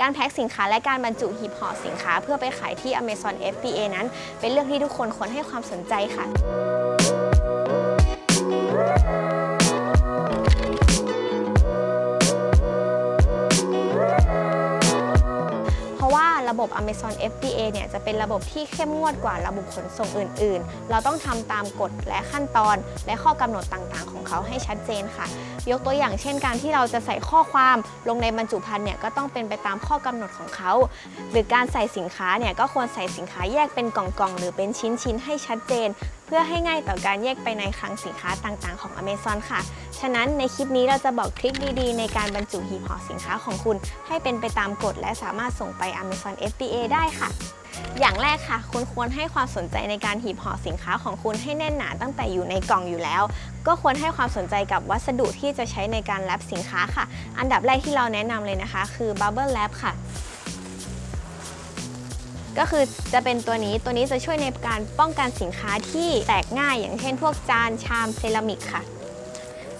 การแพ็คสินค้าและการบรรจุหีบห่อสินค้า เพื่อไปขายที่ Amazon FBA นั้น เป็นเรื่องที่ทุกคนควรให้ความสนใจค่ะ บบ Amazon FBA เนี่ยจะเป็นระบบที่เข้มงวดกว่าระบบขนส่งอื่น ๆ เราต้องทำตามกฎและขั้นตอน และข้อกำหนดต่างๆ ของเขาให้ชัดเจนค่ะ ยกตัวอย่างเช่นการที่เราจะใส่ข้อความลงในบรรจุภัณฑ์เนี่ยก็ต้องเป็นไปตามข้อกำหนดของเขา หรือการใส่สินค้าเนี่ยก็ควรใส่สินค้าแยกเป็นกล่องๆ หรือเป็นชิ้นๆ ให้ชัดเจน เพื่อให้ง่ายต่อการแยกไปในคลังสินค้าต่างๆของ Amazon ค่ะ ฉะนั้นในคลิปนี้เราจะบอกทริคดีๆ ในการบรรจุหีบห่อสินค้าของคุณ ให้เป็นไปตามกฎและสามารถส่งไป Amazon FBA ได้ค่ะอย่างแรกค่ะคุณควรให้ความสนใจในการหีบห่อสินค้าของคุณให้แน่นหนาตั้งแต่อยู่ในกล่องอยู่แล้ว ก็ควรให้ความสนใจกับวัสดุที่จะใช้ในการแรปสินค้าค่ะ อันดับแรกที่เราแนะนำเลยนะคะ คือ Bubble Wrap ค่ะ ก็คือจะเป็นตัวนี้ตัวนี้จะช่วยในการป้องกันสินค้าที่แตกง่าย อย่างเช่น พวกจานชามเซรามิกค่ะ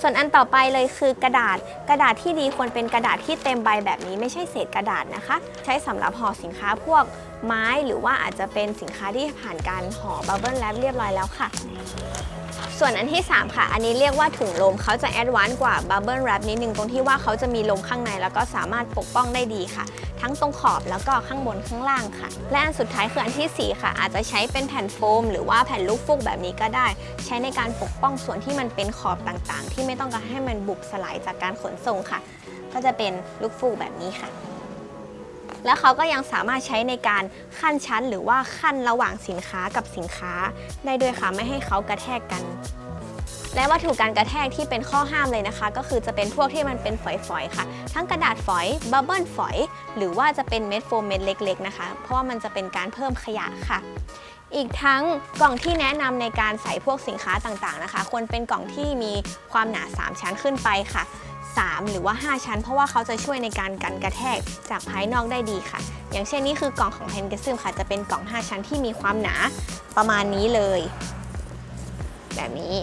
ส่วนอันต่อไปเลยคือกระดาษกระดาษที่ดีควรเป็นกระดาษที่เต็มใบแบบนี้ไม่ใช่เศษกระดาษนะคะ ใช้สำหรับห่อสินค้าพวกไม้หรือว่าอาจจะเป็นสินค้าที่ผ่านการห่อบับเบิลแรปเรียบร้อยแล้วค่ะ ส่วนอันที่ 3 ค่ะ อันนี้เรียกว่าถุงลมเขาจะแอดวานซ์กว่าบับเบิลแรปนิดนึงตรงที่ว่าเขาจะมีลมข้างใน แล้วก็สามารถปกป้องได้ดีค่ะ ทั้งตรงขอบแล้วก็ข้างบนข้างล่างค่ะ และอันสุดท้ายคืออันทีสี่4 ค่ะ อาจจะใช้เป็นแผ่นโฟม หรือว่าแผ่นลูกฟูกแบบนี้ก็ได้ ใช้ในการปกป้องส่วนที่มันเป็นขอบต่างๆ ที่ไม่ต้องการให้มันบุบสลายจากการขนส่งค่ะ ก็จะเป็นลูกฟูกแบบนี้ค่ะ แล้วเขาก็ยังสามารถใช้ในการขั้นชั้น หรือว่าขั้นระหว่างสินค้ากับสินค้าได้ด้วยค่ะไม่ให้เขากระแทกกัน และวัตถุการกระแทกที่เป็นข้อห้ามเลยนะคะ ก็คือจะเป็นพวกที่มันเป็นฝอยๆค่ะ ทั้งกระดาษฝอยบับเบิลฝอย หรือว่าจะเป็นเม็ดโฟมเม็ดเล็ก ๆ นะคะ เพราะว่ามันจะเป็นการเพิ่มขยะค่ะอีกทั้งกล่องที่แนะนำในการใส่พวกสินค้าต่างๆนะคะ ควรเป็นกล่องที่มีความหนา 3 ชั้นขึ้นไปค่ะ 3 หรือว่า 5 ชั้น เพราะว่าเขาจะช่วยในการกันกระแทกจากภายนอกได้ดีค่ะ อย่างเช่นนี่คือกล่องของเพนก a ซึมค่ะ จะเป็นกล่อง 5 ชั้นที่มีความหนาประมาณนี้เลย แบบนี้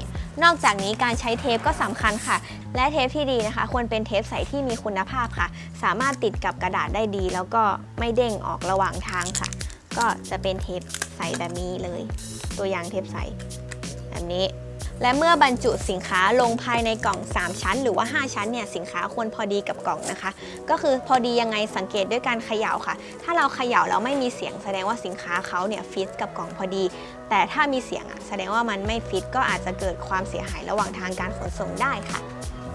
นอกจากนี้การใช้เทปก็สำคัญค่ะ และเทปที่ดีนะคะ ควรเป็นเทปใสที่มีคุณภาพค่ะ สามารถติดกับกระดาษได้ดี แล้วก็ไม่เด้งออกระหว่างทางค่ะ ก็จะเป็นเทปใสแบบนี้เลย ตัวอย่างเทปใสแบบนี้ และเมื่อบรรจุสินค้าลงภายในกล่อง 3 ชั้น หรือว่า 5 ชั้นเนี่ยสินค้าควรพอดีกับกล่องนะคะ ก็คือพอดียังไงสังเกตด้วยการเขย่าค่ะ ถ้าเราเขย่าแล้วไม่มีเสียงแสดงว่าสินค้าเขาเนี่ยฟิตกับกล่องพอดี แต่ถ้ามีเสียงอะแสดงว่ามันไม่ฟิตก็อาจจะเกิดความเสียหายระหว่างทางการขนส่งได้ค่ะ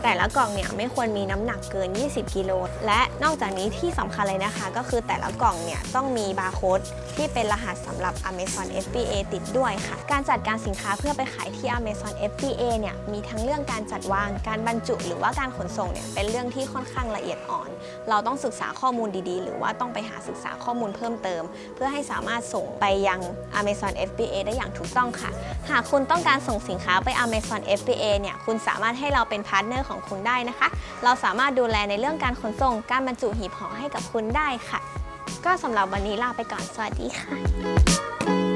แต่ละกล่องเนี่ยไม่ควรมีน้ำหนักเกิน 20 กิโล และนอกจากนี้ที่สำคัญเลยนะคะ ก็คือแต่ละกล่องเนี่ยต้องมีบาร์โค้ดที่เป็นรหัสสำหรับ Amazon FBA ติดด้วยค่ะ การจัดการสินค้าเพื่อไปขายที่ Amazon FBA เนี่ยมีทั้งเรื่องการจัดวาง การบรรจุ หรือว่าการขนส่งเนี่ยเป็นเรื่องที่ค่อนข้างละเอียดอ่อน เราต้องศึกษาข้อมูลดีๆ หรือว่าต้องไปหาศึกษาข้อมูลเพิ่มเติม เพื่อให้สามารถส่งไปยัง Amazon FBA ได้อย่างถูกต้องค่ะ หากคุณต้องการส่งสินค้าไป Amazon FBA เนี่ยคุณสามารถให้เราเป็นพาร์ทเนอร์ของคุณได้นะคะ เราสามารถดูแลในเรื่องการขนส่งการบรรจุหีบห่อให้กับคุณได้ค่ะ ก็สำหรับวันนี้ลาไปก่อนสวัสดีค่ะ